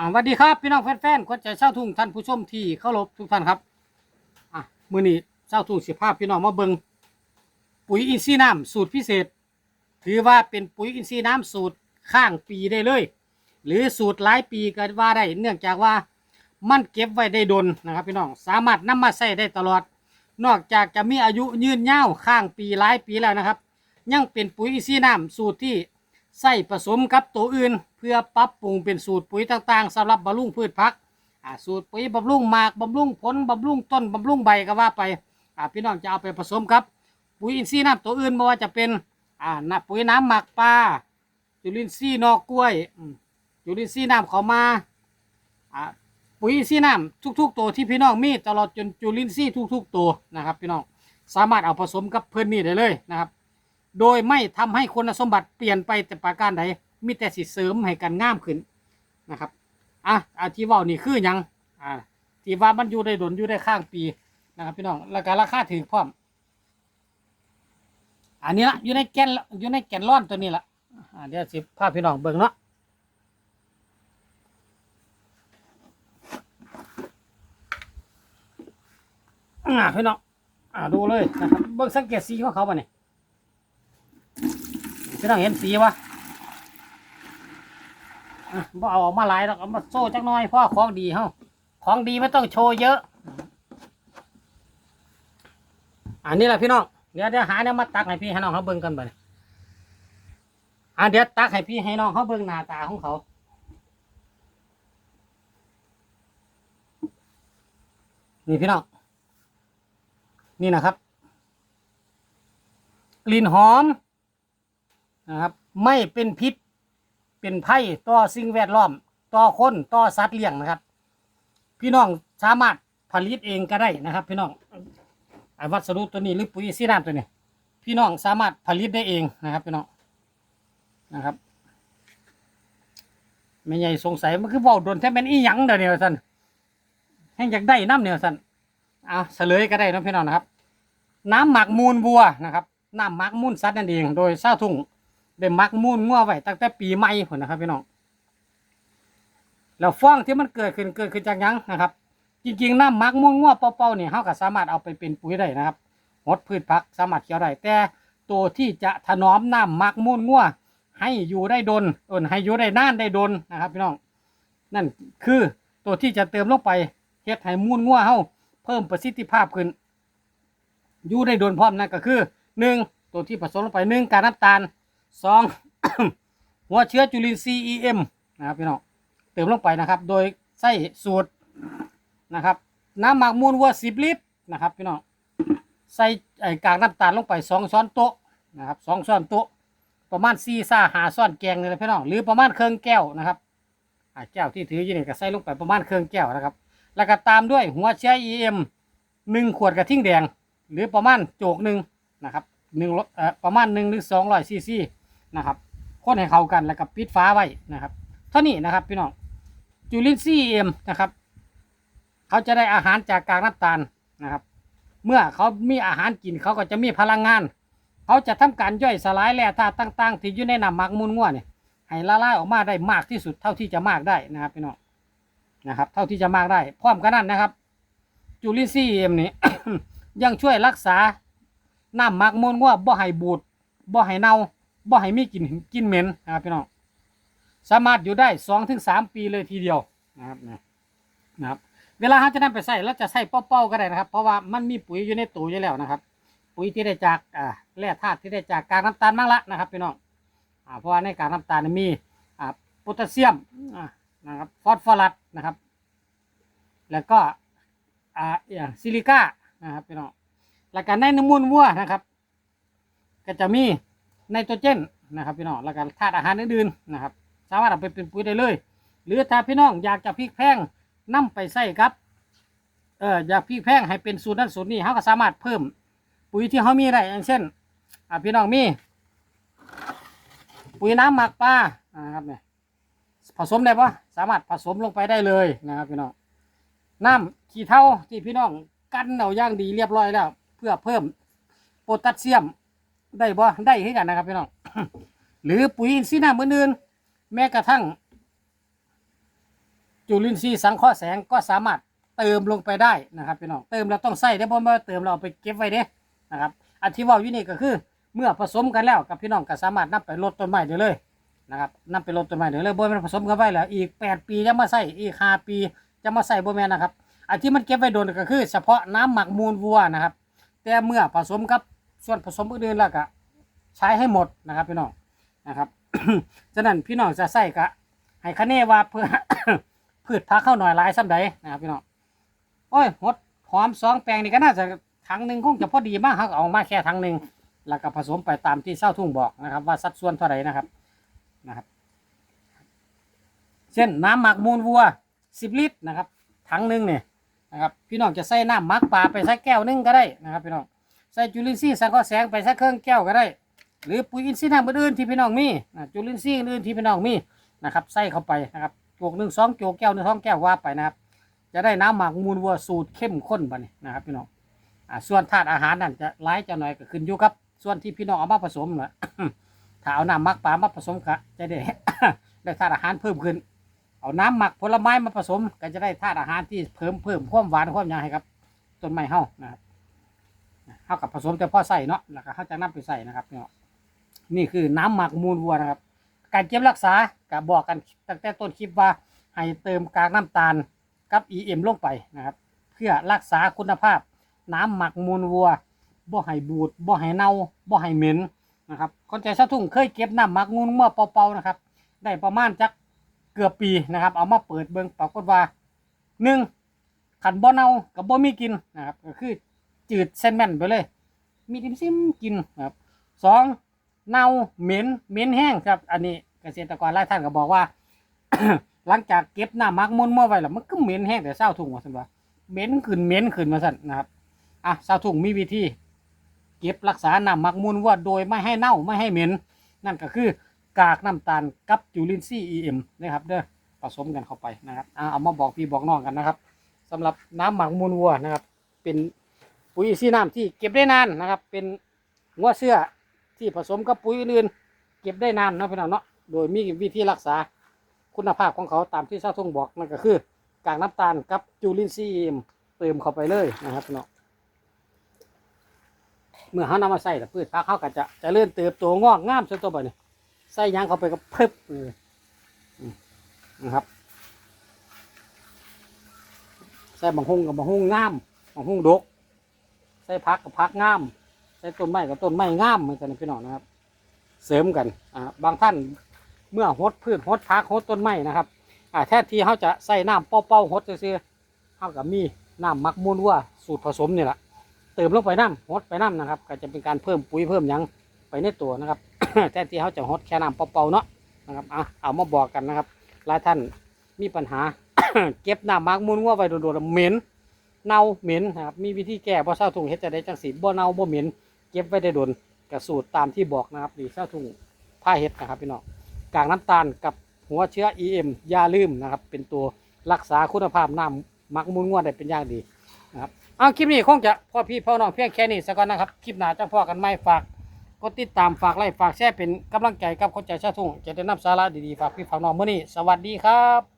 อ่าสวัสดีครับพี่น้องแฟนๆคนใจเช่าทุ่งท่านผู้ชมที่เคารพทุกท่านครับอะมื้อนี้เช่าทุ่งสิภาพพี่น้องมาเบิงปุ๋ยอินทรีย์น้ำสูตรพิเศษ ถือว่าเป็นปุ๋ยอินทรีย์น้ำสูตรข้างปีได้เลย หรือสูตรหลายปีก็ว่าได้เนื่องจากว่ามันเก็บไว้ได้ดนนะครับพี่น้องสามารถนำมาใช้ได้ตลอด นอกจากจะมีอายุยืนยาวข้างปีหลายปีแล้วนะครับ ยังเป็นปุ๋ยอินทรีย์น้ำสูตรที่ ใส่ผสมกับตัวอื่น เพื่อปรับปรุงเป็นสูตรปุ๋ยต่างๆสำหรับบำรุงพืชผักสูตรปุ๋ยบำรุงหมากบำรุงผลบำรุงต้นบำรุงใบก็ว่าไปพี่น้องจะเอาไปผสมครับ ปุ๋ยอินทรีย์น้ำตัวอื่นไม่ว่าจะเป็นน้ำปุ๋ยน้ำหมักปลาจุลินทรีย์นอกกล้วยจุลินทรีย์น้ำเขามาอ่าปุ๋ยอินทรีย์น้ำทุก ๆ ตัวที่พี่น้องมีตลอดจนจุลินทรีย์ทุก ๆ ตัวนะครับ พี่น้องสามารถเอาผสมกับเพื่อนนี่ได้เลยนะครับ โดยไม่ทำให้คุณสมบัติเปลี่ยนไปแต่ประการใดมีแต่สิเสริมให้กันงามขึ้นนะครับอะอาที่ว่านี่คือยังอ่าที่ว่ามันอยู่ได้ดนอยู่ได้ข้างปีนะครับพี่น้องแล้วก็ราคาถือพร้อมอันนี้ละอยู่ในแกนอยู่ในแกนร่อนตัวนี้ละอ่าเดี๋ยวสิพาพพี่น้องเบิ่งเนาะอ่าพี่น้องอ่าดูเลยนะครับเบิ่งสังเกตสีของเขาบ่เนี่ย พี่น้องเห็นสีวะบ่เอาออกมาหลายหรอกเอามาโซ่จักน่อยเพราะว่าของดีเฮาของดีไม่ต้องโชว์เยอะ อันนี้แหละพี่น้องเดี๋ยวเดี๋ยวหาเนี่ยมาตักให้พี่ให้น้องเขาเบิ่งกันไปอะเดี๋ยวตักให้พี่ให้น้องเขาเบิ่งหน้าตาของเขานี่พี่น้องนี่นะครับกลิ่นหอม นะครับ ไม่เป็นพิษ เป็นไผ่ต่อสิ่งแวดล้อม ต่อคนต่อสัตว์เลี้ยงนะครับ พี่น้องสามารถผลิตเองก็ได้นะครับ พี่น้องไอ้วัสดุตัวนี้หรือปุ๋ยซีน้ำตัวนี้ พี่น้องสามารถผลิตได้เองนะครับ พี่น้องนะครับไม่ใหญ่สงสัยมันคือเว่าโดนแท้เป็นอีหยังเดี๋ยวนี้สันแห้งอยากได้น้ำเนี่ยท่าซั่นอะเฉลยก็ได้นะพี่น้องนะครับ น้ำหมักมูลวัวนะครับ น้ำหมักมูลสัตว์นั่นเอง โดยเศร้าทุ่ง ได้มักมูลงัวไว้ตั้งแต่ปีใหม่ผลนะครับพี่น้องแล้วฟองที่มันเกิดขึ้นเกิดขึ้นจากยังนะครับ จริงๆน้ำมักมูลงัวเป่าๆเนี่ยเขาก็สามารถเอาไปเป็นปุ๋ยได้นะครับหดพืชผักสามารถเคี้ยวได้แต่ตัวที่จะถนอมน้ำมักมูลงัวให้อยู่ได้ดนเออให้อยู่ได้นานได้ดนนะครับพี่น้องนั่นคือตัวที่จะเติมลงไปเฮ็ดให้มูลงัวเฮาเพิ่มประสิทธิภาพขึ้นอยู่ได้โดนพร้อมนั่นก็คือหนึ่งตัวที่ผสมลงไปหนึ่งการน้ำตาล สองหัวเชื้อจุลินทรีย์ EM นะครับพี่น้องเติมลงไปนะครับ โดยใส่สูตรนะครับ น้ำหมักมูลวัวสิบลิตรนะครับพี่น้องใส่ไอ้กากน้ำตาลลงไปสองช้อนโต๊ะนะครับสองช้อนโต๊ะประมาณสี่ซ่าหาช้อนแกงเลยนะพี่น้องหรือประมาณเครื่องแก้วนะครับอ่าแก้วที่ถืออยู่นี่ก็ใส่ลงไปประมาณเครื่องแก้วนะครับ แล้วก็ตามด้วยหัวเชื้อ EM หนึ่งขวดกระทิ่งแดง หรือประมาณโจกหนึ่งนะครับหนึ่งเอ่อประมาณหนึ่งหรือสองร้อยซีซี นะครับคนให้เข้ากันแล้วก็ปิดฟ้าไว้นะครับ เท่านี้นะครับพี่น้องจุลินทรีย์เอ็มนะครับ เขาจะได้อาหารจากกากน้ำตาลนะครับ เมื่อเขามีอาหารกินเขาก็จะมีพลังงาน เขาจะทำการย่อยสลายแร่ธาตุต่าง ๆ ที่อยู่ในน้ำหมักมูลง่วเนี่ยให้ละลายออกมาได้มากที่สุดเท่าที่จะมากได้นะครับพี่น้องนะครับ เท่าที่จะมากได้ พร้อมกันนั้นนะครับ จุลินทรีย์เอ็มนี่ยังช่วยรักษาน้ำหมักมูลว่าบ่ให้บูดบ่ให้เน่า บ่ให้มีกลิ่นกลิ่นเหม็นนะครับพี่น้องสามารถอยู่ได้สองถึงสามปีเลยทีเดียวนะครับนะนะครับเวลาเราจะนำไปใส่เราจะใส่เป้าๆก็ได้นะครับ เพราะว่ามันมีปุ๋ยอยู่ในตู้อยู่แล้วนะครับ ปุ๋ยที่ได้จากอ่าแร่ธาตุที่ได้จากการน้ำตาลมั่งละนะครับพี่น้องอ่าเพราะว่าในการน้ำตาลมีอ่าโพแทสเซียมอ่านะครับฟอสฟอรัสนะครับ แล้วก็อ่าอย่างซิลิก้านะครับพี่น้องแล้วก็ในน้ำมูลวัวนะครับ ก็จะมี ไนโตรเจนนะครับพี่น้องแล้วก็ธาตุอาหารอื่นๆนะครับ สามารถเอาไปเป็นปุ๋ยได้เลย หรือถ้าพี่น้องอยากจะพริกแพงนํไปใส่ครับเอออยากพริกแพงให้เป็นสูตรนั้นสูตรนี้เขาก็สามารถเพิ่มปุ๋ยที่เขามีได้อย่างเช่นอ่าพี่น้องมีปุ๋ยน้ำหมักปลานะครับเนี่ยผสมได้ปะสามารถผสมลงไปได้เลยนะครับพี่น้องน้ำขี้เถ้าที่พี่น้องกันเอาอย่างดีเรียบร้อยแล้ว เพื่อเพิ่มโพแทสเซียม ได้บ่ได้ให้กันนะครับพี่น้อง หรือปุ๋ยอินทรีย์น้ำอื่นแม้กระทั่ง จุลินทรีย์สังเคราะห์แสงก็สามารถเติมลงไปได้นะครับพี่น้องเติมเราต้องใส่ได้บ่แม่นว่าเติมเราเอาไปเก็บไว้เด้นะครับอันที่ว่าอยู่นี่ก็คือ เมื่อผสมกันแล้วกับพี่น้องก็สามารถนำไปลดต้นไม้ได้เลยนะครับนำไปลดต้นไม้ได้เลยบ่ม่นผสมกันไว้แล้วอีก 8 ปีจะมาใส่อีก5ปีจะมาใส่บ่แม่นนะครับอันที่มันเก็บไว้โดนก็คือ เฉพาะน้ำหมักมูลวัวนะครับ แต่เมื่อผสมกับ ส่วนผสมอื่นๆแล้วก็ใช้ให้หมดนะครับพี่น้องนะครับฉะนั้นพี่น้องจะใส่ก็ให้คะเนว่าเพื่อพืชพักเข้าหน่อยหลายซ้ำใดนะครับพี่น้องโอ้ยหดหอมสองแปลงนี่ก็น่าจะถังหนึ่งคงจะพอดีมากครับเอามาแค่ถังหนึ่งแล้วก็ผสมไปตามที่เศร้าทุ่งบอกนะครับ ว่าสัดส่วนเท่าไหร่นะครับนะครับ เช่นน้ำหมักมูลวัวสิบลิตรนะครับถังหนึ่งเนี่ยนะครับ พี่น้องจะใส่น้ำหมักปลาไปใส่แก้วนึงก็ได้นะครับพี่น้อง ใส่จุลินทรีย์สังเคราะห์แสงไปใส่เครื่องแก้วก็ได้ หรือปุ๋ยอินทรีย์น้ำอื่นที่พี่น้องมีนะจุลินทรีย์อื่นที่พี่น้องมีนะครับใส่เข้าไปนะครับโจกหนึ่งสองโจกแก้วหนึ่งสองแก้วว่าไปนะครับ จะได้น้ำหมักมูลวัวสูตรเข้มข้นไปนี่นะครับพี่น้องอ่าส่วนธาตุอาหารนั่นจะร้ายจะหน่อยก็ขึ้นอยู่ครับ ส่วนที่พี่น้องเอามาผสมนะถ้าเอาน้ำหมักปลามาผสมก็จะได้ได้ธาตุอาหารเพิ่มขึ้น เอาน้ำหมักผลไม้มาผสม ก็จะได้ธาตุอาหารที่เพิ่มเพิ่มความหวานความยังให้ครับต้นไม้เฮานะครับ เฮากับผสมแต่พ่อใส่เนาะแล้วก็เฮาจะนำไปใส่นะครับพี่น้องนี่คือน้ำหมักมูลวัวนะครับ การเก็บรักษาก็บอกกันตั้งแต่ต้นคลิปว่าให้เติมกากน้ำตาลกับ EM ลงไปนะครับ เพื่อรักษาคุณภาพ น้ำหมักมูลวัวบ่ให้บูดบ่ให้เน่าบ่ให้เหม็นนะครับคนใจสะทุ่งเคยเก็บน้ำหมักมูลวัวเป่าๆนะครับ ได้ประมาณจักเกือบปีนะครับ เอามาเปิดเบิ่งปรากฏว่าหนึ่งขันบ่เน่ากับบ่มีกินนะครับ ก็คือ จืดเส้นแม่นไปเลย มีดิมซิมกินครับสองเน่าเหม็นเหม็นแห้งครับ อันนี้เกษตรกรหลายท่านก็บอกว่า หลังจากเก็บหน้ำหมักมูลวัวไว้แล้วมันก็เหม็นแห้งแต่เศร้าทุ่งว่าซั่นว่าเหม็นขึ้นเหม็นขึ้นมาสั่นนะครับอะชาวทุ่งมีวิธีเก็บรักษาหน้ำหมักมูลวัวโดยไม่ให้เน่าไม่ให้เหม็น นั่นก็คือกากน้ำตาลกับจุลินทรีย์ EM นะครับเด้อผสมกันเข้าไปนะครับอะเอามาบอกพี่บอกน้องกันนะครับสำหรับน้ำหมักมูลวัวนะครับ เป็น ปุ๋ยอินทรีน้ำที่เก็บได้นานนะครับ เป็นงัวเสื้อที่ผสมกับปุ๋ยอื่นเก็บได้นานเนาะพี่น้องเนาะโดยมีวิธีรักษาคุณภาพของเขาตามที่ชาวทุ่งบอกนั่นก็คือกากน้ำตาลกับจุลินทรีย์เติมเข้าไปเลยนะครับพี่น้องเมื่อเขานำมาใส่แล้วพืชพักเขาก็จะจะเลื่อนเติบโตงอกงามส่นตัวไปนี่ใส่ยางเข้าไปก็เพิบเลยอืมนะครับใส่บางฮุงกับบางฮุงงามบางฮุงดก ใส่พักกับพักงามใส่ต้นไม้กับต้นไม้งามเหมือนกันพี่น้องนะครับ เสริมกันอ่าบางท่านเมื่อหดพืชหดพักหดต้นไม้นะครับอ่าแทนที่เขาจะใส่น้ำเป้าๆหดซื่อเขากับมีน้ำมักมูลวัวสูตรผสมนี่แหละเติมลงไปน้ำฮดไปน้ำนะครับ ก็จะเป็นการเพิ่มปุ๋ยเพิ่มยังไปในตัวนะครับแทนที่เขาจะฮดแค่น้ำเปล่าๆเนาะนะครับเอาเอามาบอกกันนะครับหลายท่านมีปัญหาเก็บน้ำมักมูลวัวไว้โดดๆเหม็น เน่าเหม็นนครับมีวิธีแก้บ่เศร้าทุ่งเฮ็ดจะได้จังสีบ่เน่าบ่เหม็นเก็บไว้ได้ดนกระสูตรตามที่บอกนะครับดีเศร้าทุ่งผ้าเฮ็ดนะครับพี่น้องกากน้ำตาลกับหัวเชื้อ EM อย่าลืมนะครับ เป็นตัวรักษาคุณภาพน้ำมักมูลวัวได้เป็นอย่างดีนะครับเอาคลิปนี้คงจะพ่อพี่พ่อน้องเพียงแค่นี้สักก่อนนะครับคลิปหน้าจะพ่อกันไม่ฝากกดติดตามฝากไลค์ฝากแชร์เป็นกำลังใจกับคนใจชาทุ่งจะได้นำสาระดีๆฝากพี่ฝากน้องเมื่อนี้สวัสดีครับ